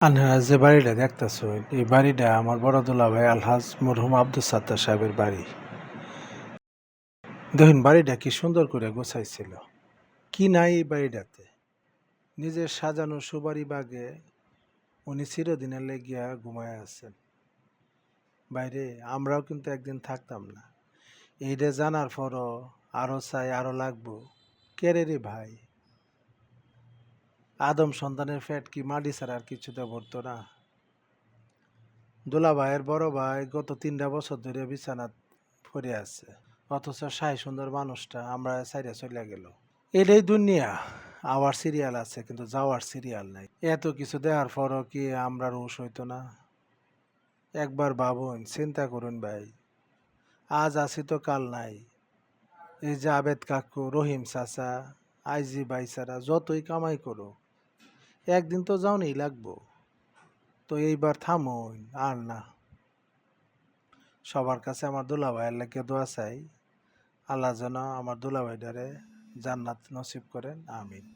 আপনারা যে বাড়িটা দেখতেছেন এই বাড়িটা আমার বড় দুলাভাই আলহাজ মরহুম আব্দুল সাত্তার সাহেবের বাড়ি। দেখুন, বাড়িটা কি সুন্দর করে গোছাইছিল। কি নাই এই বাড়িটাতে? নিজের সাজানো সুবাড়ি বাগে উনি চিরদিনের লেগিয়া ঘুমায় আছেন। বাইরে, আমরাও কিন্তু একদিন থাকতাম না। এইটা জানার পরও আরও চাই, আরও লাগবো। কেরে রে ভাই? আদম সন্তানের ফ্যাট কি মাটি ছাড়া আর কিছুতে ভরতো না। দোলা ভাইয়ের বড় ভাই গত তিনটা বছর ধরে বিছানাত পড়ে আছে, অথচ সাই সুন্দর মানুষটা আমরা সাইডে চলে গেল। এটাই দুনিয়া, আওয়ার সিরিয়াল আছে কিন্তু যাওয়ার সিরিয়াল নাই। এত কিছু দেওয়ার পরও কি আমরা রুশ হইতো না? একবার ভাবুন, চিন্তা করুন ভাই, আজ আছি তো কাল নাই। এই যে আবেদ কাকু, রহিম চাচা, আইজি বাইসারা যতই কামাই করো একদিন তো যাওনি, লাগবো। তো এইবার থামুন, আর না। সবার কাছে আমার দুলাভাইয়ের লেগে দোয়া চাই। আল্লাহ যেন আমার দুলাভাইটারে জান্নাত নসিব করেন, আমিন।